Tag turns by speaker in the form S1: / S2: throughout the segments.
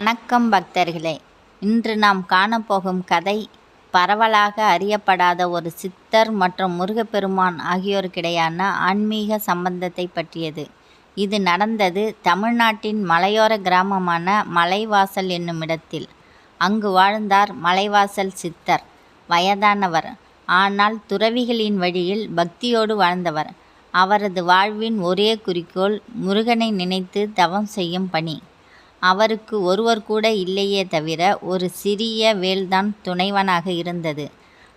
S1: வணக்கம் பக்தர்களே. இன்று நாம் காணப்போகும் கதை பரவலாக அறியப்படாத ஒரு சித்தர் மற்றும் முருகப்பெருமான் ஆகியோருக்கிடையான ஆன்மீக சம்பந்தத்தை பற்றியது. இது நடந்தது தமிழ்நாட்டின் மலையோர கிராமமான மலைவாசல் என்னும் இடத்தில். அங்கு வாழ்ந்தார் மலைவாசல் சித்தர். வயதானவர். ஆனால் துறவிகளின் வழியில் பக்தியோடு வாழ்ந்தவர். அவரது வாழ்வின் ஒரே குறிக்கோள் முருகனை நினைத்து தவம் செய்யும் பணி. அவருக்கு ஒருவர் கூட இல்லையே தவிர ஒரு சிறிய வேல்தான் துணைவனாக இருந்தது.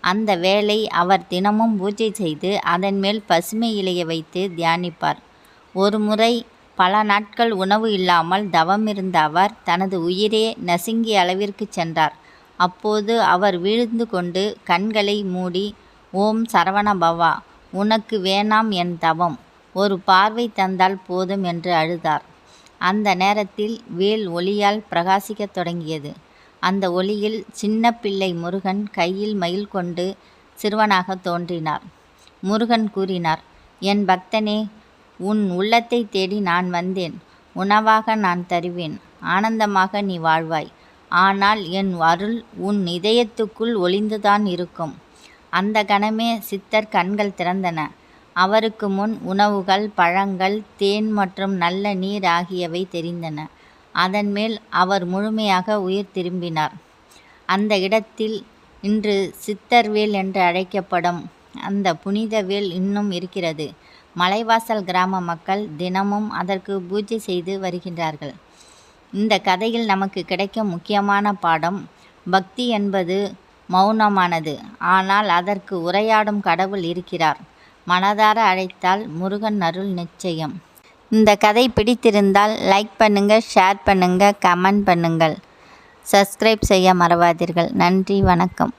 S1: அந்த வேலை அவர் தினமும் பூஜை செய்து அதன் மேல் பசுமை இலையை வைத்து தியானிப்பார். ஒரு முறை பல நாட்கள் உணவு இல்லாமல் தவம் இருந்த அவர் தனது உயிரே நசுங்கிய அளவிற்கு சென்றார். அப்போது அவர் விழுந்து கொண்டு கண்களை மூடி ஓம் சரவண பவா உனக்கு வேணாம் என் தவம் ஒரு பார்வை தந்தால் போதும் என்று அழுதார். அந்த நேரத்தில் வேல் ஒளியால் பிரகாசிக்கத் தொடங்கியது. அந்த ஒளியில் சின்ன பிள்ளை முருகன் கையில் மயில் கொண்டு சிறுவனாக தோன்றினார். முருகன் கூறினார் என் பக்தனே உன் உள்ளத்தை தேடி நான் வந்தேன். உணவாக நான் தருவேன். ஆனந்தமாக நீ வாழ்வாய். ஆனால் என் அருள் உன் இதயத்துக்குள் ஒளிந்துதான் இருக்கும். அந்த கணமே சித்தர் கண்கள் திறந்தன. அவருக்கு முன் உணவுகள் பழங்கள் தேன் மற்றும் நல்ல நீர் ஆகியவை தெரிந்தன. அதன் மேல் அவர் முழுமையாக உயிர் திரும்பினார். அந்த இடத்தில் இன்று சித்தர்வேல் என்று அழைக்கப்படும் அந்த புனித வேல் இன்னும் இருக்கிறது. மலைவாசல் கிராம மக்கள் தினமும் அதற்கு பூஜை செய்து வருகின்றார்கள். இந்த கதையில் நமக்கு கிடைக்கும் முக்கியமான பாடம் பக்தி என்பது மௌனமானது. ஆனால் அதற்கு உரையாடும் கடவுள் இருக்கிறார். மனதார அழைத்தால் முருகன் அருள் நிச்சயம். இந்த கதை பிடித்திருந்தால் லைக் பண்ணுங்கள் ஷேர் பண்ணுங்கள் கமெண்ட் பண்ணுங்கள். சப்ஸ்கிரைப் செய்ய மறவாதீர்கள். நன்றி வணக்கம்.